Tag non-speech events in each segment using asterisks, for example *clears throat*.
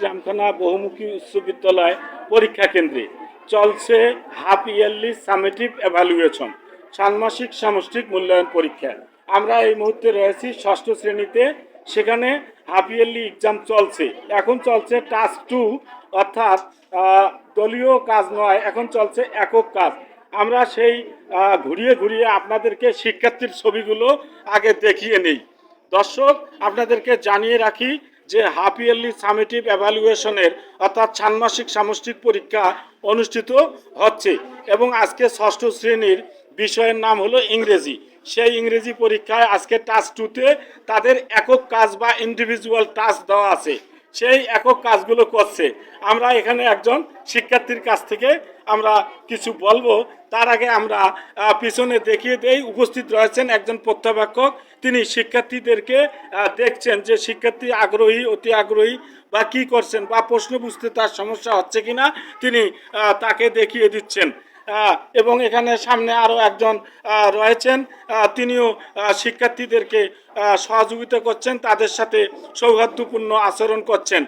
ইসলামখানা বহুমুখী উচ্চ বিদ্যালয় পরীক্ষা কেন্দ্রে। চলছে হাফ ইয়ারলি সামেটিভ এভালুয়েশন ষান্মাসিক সামষ্টিক মূল্যায়ন পরীক্ষা। আমরা এই মুহূর্তে রয়েছি ষষ্ঠ শ্রেণীতে। সেখানে হাফ ইয়ারলি এক্সাম চলছে। এখন চলছে টাস্ক টু, অর্থাৎ দলীয় কাজ নয়, এখন চলছে একক কাজ। আমরা সেই ঘুরিয়ে ঘুরিয়ে আপনাদেরকে শিক্ষার্থীর ছবিগুলো আগে দেখিয়ে নেই। দর্শক, আপনাদেরকে জানিয়ে রাখি যে হাফ ইয়ারলি সামেটিভ অ্যাভালুয়েশনের অর্থাৎ ষান্মাসিক সামষ্টিক পরীক্ষা অনুষ্ঠিত হচ্ছে এবং আজকে ষষ্ঠ শ্রেণির বিষয়ের নাম হলো ইংরেজি। সেই ইংরেজি পরীক্ষায় আজকে টাস্ক টুতে তাদের একক কাজ বা ইন্ডিভিজুয়াল টাস্ক দেওয়া আছে। সেই একক কাজগুলো করছে। আমরা এখানে একজন শিক্ষার্থীর কাছ থেকে আমরা কিছু বলব। তার আগে আমরা পিছনে দেখিয়ে দেই, উপস্থিত রয়েছেন একজন পর্যবেক্ষক তিনি শিক্ষার্থীদেরকে দেখছেন যে শিক্ষার্থী আগ্রহী, অতি আগ্রহী বা কি করছেন বা প্রশ্ন বুঝতে তার সমস্যা হচ্ছে কিনা, তিনি তাকে দেখিয়ে দিচ্ছেন। এবং এখানে সামনে আরও একজন রয়েছেন। তিনিও শিক্ষার্থীদেরকে সহযোগিতা করছেন, তাদের সাথে সৌহার্দ্যপূর্ণ আচরণ করছেন।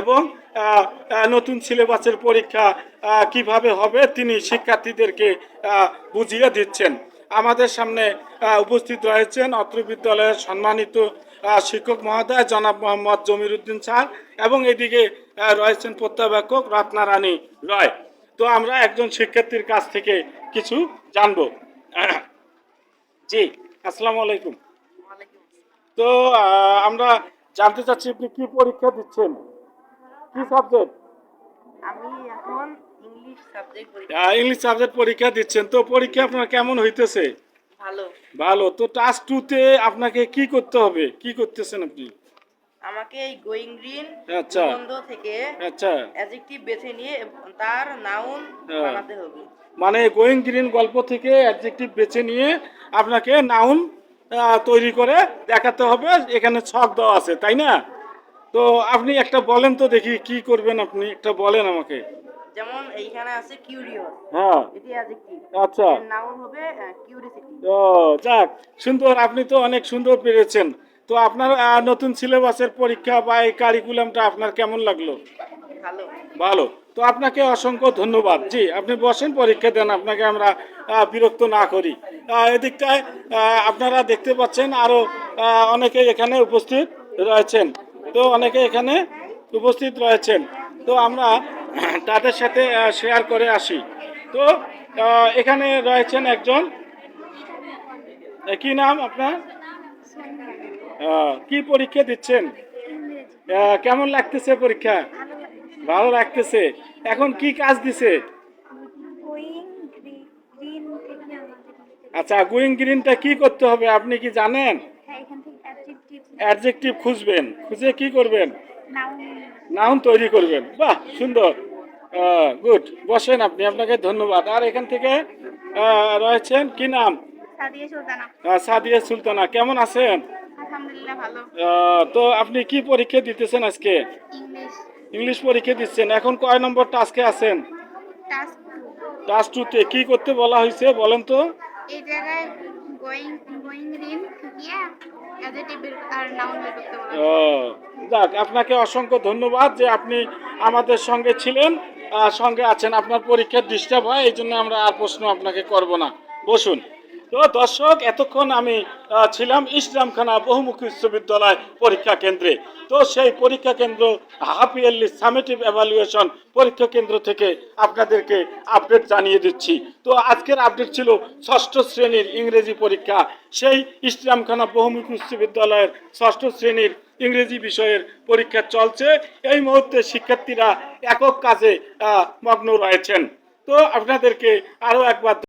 এবং নতুন সিলেবাসের পরীক্ষা কীভাবে হবে, তিনি শিক্ষার্থীদেরকে বুঝিয়ে দিচ্ছেন। আমাদের সামনে উপস্থিত রয়েছেন অত্র বিদ্যালয়ের সম্মানিত শিক্ষক মহোদয় জনাব মোহাম্মদ জমির উদ্দিন স্যার এবং এদিকে রয়েছেন প্রত্যাবেক্ষক রত্নারানী রয়। তো আমরা একজন শিক্ষার্থীর কাছ থেকে কিছু জানব। *clears throat* জি আসসালামু আলাইকুম। তো আমরা জানতে চাচ্ছি আপনি কি পরীক্ষা দিচ্ছেন? কি সাবজেক্ট? আমি এখন ইংলিশ সাবজেক্ট ইংলিশ সাবজেক্ট পরীক্ষা দিচ্ছেন। তো পরীক্ষা আপনার কেমন হইতেছে? ভালো। ভালো। তো টাস্ক টুতে আপনাকে কি করতে হবে? কি করতেছেন আপনি? আমাকে এই গোয়িং গ্রিন আচ্ছা। নিবন্ধ থেকে আচ্ছা। অ্যাডজেক্টিভ বেছে নিয়ে তার নাউন হ্যাঁ। বানাতে হবে। মানে গোয়িং গ্রিন গল্প থেকে অ্যাডজেক্টিভ বেছে নিয়ে আপনাকে নাউন তৈরি করে দেখাতে হবে। এখানে ছক দেওয়া আছে তাই না? তো আপনি একটা বলেন তো দেখি কি করবেন আপনি। একটা বলেন আমাকে। যেমন এইখানে আছে কিউরিয়াস হ্যাঁ। এটি অ্যাডজেক্টিভ আচ্ছা। নাউন হবে কিউরিসিটি ও যাক সুন্দর আপনি তো অনেক সুন্দর পেরেছেন। তো আপনার নতুন সিলেবাসের পরীক্ষা বা এই কারিকুলামটা আপনার কেমন লাগল? ভালো। ভালো। তো আপনাকে অসংখ্য ধন্যবাদ। জি আপনি বসেন পরীক্ষা দেন আপনাকে আমরা বিরক্ত না করি। এদিকটায় আপনারা দেখতে পাচ্ছেন আরও অনেকে এখানে উপস্থিত রয়েছেন। তো অনেকে এখানে উপস্থিত রয়েছেন। তো আমরা তাদের সাথে শেয়ার করে আসি। তো এখানে রয়েছেন একজন। কি নাম আপনার? কি পরীক্ষা দিচ্ছেন? কেমন লাগতেছে পরীক্ষা? ভালো লাগতেছে। এখন কি কাজ দিছে? আচ্ছা গোয়িং গ্রিনটা কি করতে হবে আপনি কি জানেন? অ্যাডজেক্টিভ খুঁজবেন। খুঁজে কি করবেন? নাউন তৈরি করবেন। বাহ সুন্দর। গুড বসেন আপনি আপনাকে ধন্যবাদ। আর এখান থেকে রয়েছেন কি নাম? সাদিয়া সুলতানা। কেমন আছেন? আলহামদুলিল্লাহ ভালো। আহ, তো আপনি কি পরীক্ষা দিতেছেন আজকে? ইংলিশ। পরীক্ষা দিচ্ছেন। এখন কয় নম্বর টাস্কে আছেন? টাস্ক টুতে কি করতে বলা হয়েছে বলেন তো? এই জায়গায় গোয়িং গোয়িং যাক আপনাকে অসংখ্য ধন্যবাদ যে আপনি আমাদের সঙ্গে ছিলেন সঙ্গে আছেন। আপনার পরীক্ষার ডিস্টার্ব হয় এই জন্য আমরা আর প্রশ্ন আপনাকে করব না। বসুন। তো দর্শক, এতক্ষণ আমি ছিলাম ইসলামখানা বহুমুখী বিশ্ববিদ্যালয় পরীক্ষা কেন্দ্রে। তো সেই পরীক্ষা কেন্দ্র হাফ ইয়ারলি সামেটিভ এভালুয়েশন পরীক্ষা কেন্দ্র থেকে আপনাদেরকে আপডেট জানিয়ে দিচ্ছি। তো আজকের আপডেট ছিল ষষ্ঠ শ্রেণির ইংরেজি পরীক্ষা। সেই ইসলামখানা বহুমুখী বিশ্ববিদ্যালয়ের ষষ্ঠ শ্রেণির ইংরেজি বিষয়ের পরীক্ষা চলছে। এই মুহূর্তে শিক্ষার্থীরা একক কাজে মগ্ন রয়েছেন। তো আপনাদেরকে আরও একবার